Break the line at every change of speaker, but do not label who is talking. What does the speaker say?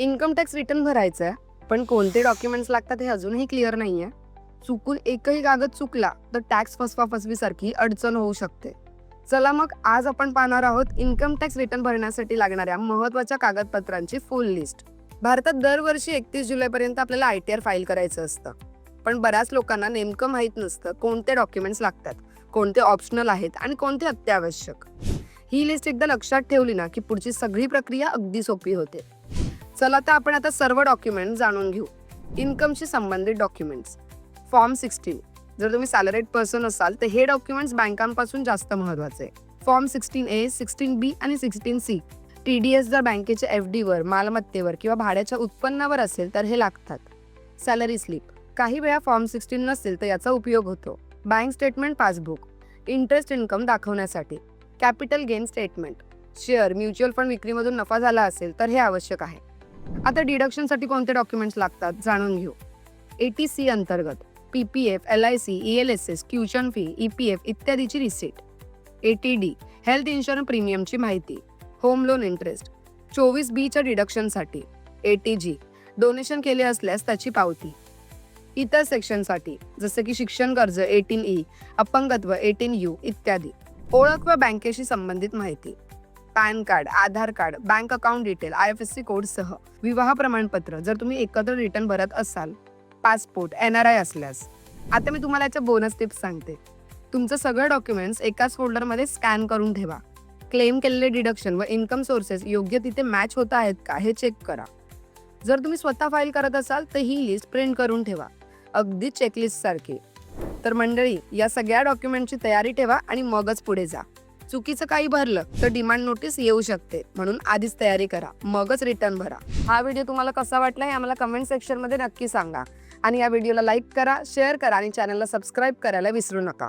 Income tax return भरायचं आहे पण कोणते डॉक्युमेंट्स लागतात हे अजूनही क्लिअर नाही आहे चुकून एकही कागद चुकला तर टॅक्स फसवा फसवीसारखी अडचण होऊ शकते. चला मग आज आपण पाहणार आहोत इन्कम टॅक्स रिटर्न भरण्यासाठी लागणाऱ्या महत्त्वाच्या कागदपत्रांची फुल लिस्ट. भारतात दरवर्षी एकतीस जुलैपर्यंत आपल्याला आय टी आर फाईल करायचं असतं. पण बऱ्याच लोकांना नेमकं माहीत नसतं कोणते डॉक्युमेंट्स लागतात कोणते ऑप्शनल आहेत आणि कोणते अत्यावश्यक. ही लिस्ट एकदा लक्षात ठेवली ना की पुढची सगळी प्रक्रिया अगदी सोपी होते. चला तर आपण आता सर्व डॉक्युमेंट जाणून घेऊ. इन्कमशी संबंधित डॉक्युमेंट्स. Form sixteen. जर तुम्ही सॅलरीड पर्सन असाल तर हे डॉक्युमेंट्स बँकांपासून जास्त महत्त्वाचे form sixteen A sixteen B आणि sixteen C. T D S जर बँकेच्या एफ डीवर मालमत्तेवर किंवा भाड्याच्या उत्पन्नावर असेल तर हे लागतात. सॅलरी स्लिप काही वेळा फॉर्म सिक्स्टीन नसेल तर याचा उपयोग होतो. Bank statement passbook interest income दाखवण्यासाठी. Capital gain statement share mutual fund विक्रीमधून नफा झाला असेल तर हे आवश्यक आहे. आता डिडक्शनसाठी कोणते डॉक्युमेंट्स लागतात जाणून घेऊ. ए टी सी अंतर्गत P P F L I C E L S S tuition fee E P F इत्यादीची receipt. A T D health insurance प्रीमियमची माहिती होम लोन इंटरेस्ट. चोवीस बीच्या डिडक्शनसाठी ए टी जी डोनेशन केले असल्यास त्याची पावती. इतर सेक्शनसाठी जसे की शिक्षण कर्ज एटीन ई अपंगत्व एटीन यू इत्यादी. ओळख व बँकेशी संबंधित माहिती. PAN card Aadhaar card bank account detail I F S C कोडसह विवाह प्रमाणपत्र जर तुम्ही एकत्र रिटर्न भरत असाल पासपोर्ट एन आर आय असल्यास आता मी तुम्हाला याच्या बोनस टिप्स सांगते. तुमचं सगळं डॉक्युमेंट्स एकाच फोल्डरमध्ये स्कॅन करून ठेवा. क्लेम केलेले डिडक्शन व इन्कम सोर्सेस योग्य तिथे मॅच होत आहेत का हे चेक करा. जर तुम्ही स्वतः फाईल करत असाल तर ही लिस्ट प्रिंट करून ठेवा. अगदी चेकलिस्ट सारखी. तर मंडळी या सगळ्या डॉक्युमेंटची तयारी ठेवा आणि मगच पुढे जा. चुकीचं काही भरलं तर डिमांड नोटीस येऊ शकते. म्हणून आधीच तयारी करा. मगच रिटर्न भरा. हा व्हिडिओ तुम्हाला कसा वाटला हे आम्हाला कमेंट सेक्शनमध्ये नक्की सांगा. आणि या व्हिडिओला लाईक करा शेअर करा आणि चॅनलला सबस्क्राईब करायला विसरू नका.